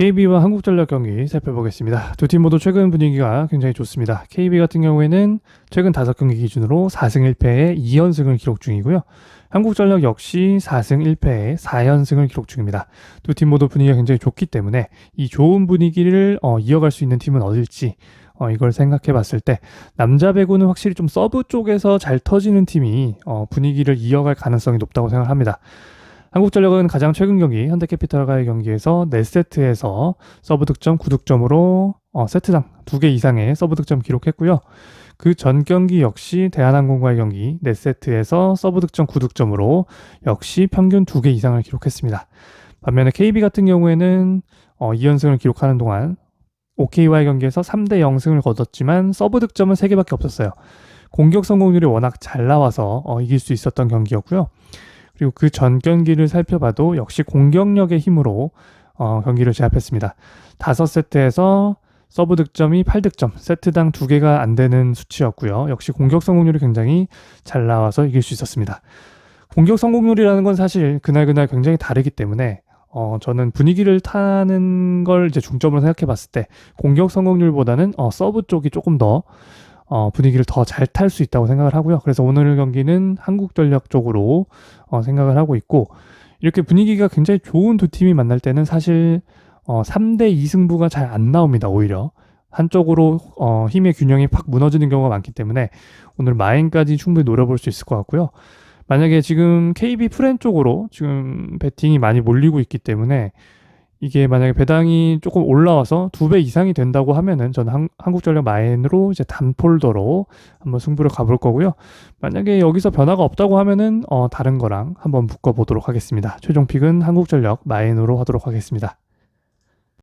KB와 한국전력 경기 살펴보겠습니다. 두 팀 모두 최근 분위기가 굉장히 좋습니다. KB 같은 경우에는 최근 5경기 기준으로 4승 1패에 2연승을 기록 중이고요. 한국전력 역시 4승 1패에 4연승을 기록 중입니다. 두 팀 모두 분위기가 굉장히 좋기 때문에 이 좋은 분위기를 어, 이어갈 수 있는 팀은 어딜지 어, 이걸 생각해 봤을 때 남자 배구는 확실히 좀 서브 쪽에서 잘 터지는 팀이 어, 분위기를 이어갈 가능성이 높다고 생각합니다. 한국전력은 가장 최근 경기 현대캐피탈과의 경기에서 4세트에서 서브 득점 9득점으로 어, 세트당 2개 이상의 서브 득점 기록했고요. 그 전 경기 역시 대한항공과의 경기 4세트에서 서브 득점 9득점으로 역시 평균 2개 이상을 기록했습니다. 반면에 KB 같은 경우에는 어, 2연승을 기록하는 동안 OK와의 경기에서 3대 0승을 거뒀지만 서브 득점은 3개밖에 없었어요. 공격 성공률이 워낙 잘 나와서 어, 이길 수 있었던 경기였고요. 그리고 그 전 경기를 살펴봐도 역시 공격력의 힘으로 어, 경기를 제압했습니다. 다섯 세트에서 서브 득점이 8득점, 세트당 2개가 안 되는 수치였고요. 역시 공격 성공률이 굉장히 잘 나와서 이길 수 있었습니다. 공격 성공률이라는 건 사실 그날그날 굉장히 다르기 때문에 어, 저는 분위기를 타는 걸 이제 중점으로 생각해 봤을 때 공격 성공률보다는 어, 서브 쪽이 조금 더 어, 분위기를 더 잘 탈 수 있다고 생각을 하고요. 그래서 오늘 경기는 한국전력 쪽으로 어, 생각을 하고 있고 이렇게 분위기가 굉장히 좋은 두 팀이 만날 때는 사실 어, 3대 2 승부가 잘 안 나옵니다. 오히려 한쪽으로 어, 힘의 균형이 팍 무너지는 경우가 많기 때문에 오늘 마인까지 충분히 노려볼 수 있을 것 같고요. 만약에 지금 KB 프렌 쪽으로 지금 배팅이 많이 몰리고 있기 때문에 이게 만약에 배당이 조금 올라와서 두 배 이상이 된다고 하면은 저는 한, 한국전력 마인으로 이제 단폴더로 한번 승부를 가볼 거고요. 만약에 여기서 변화가 없다고 하면은 어, 다른 거랑 한번 묶어 보도록 하겠습니다. 최종 픽은 한국전력 마인으로 하도록 하겠습니다.